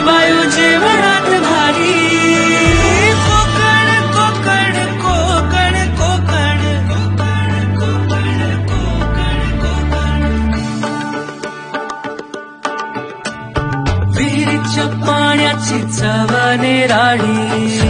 बायू जीवनात भारी. कोकण कोकण कोकण कोकण. कोकण कोकण कोकण कोकण विहिरीच्या पाण्याची चव निराळी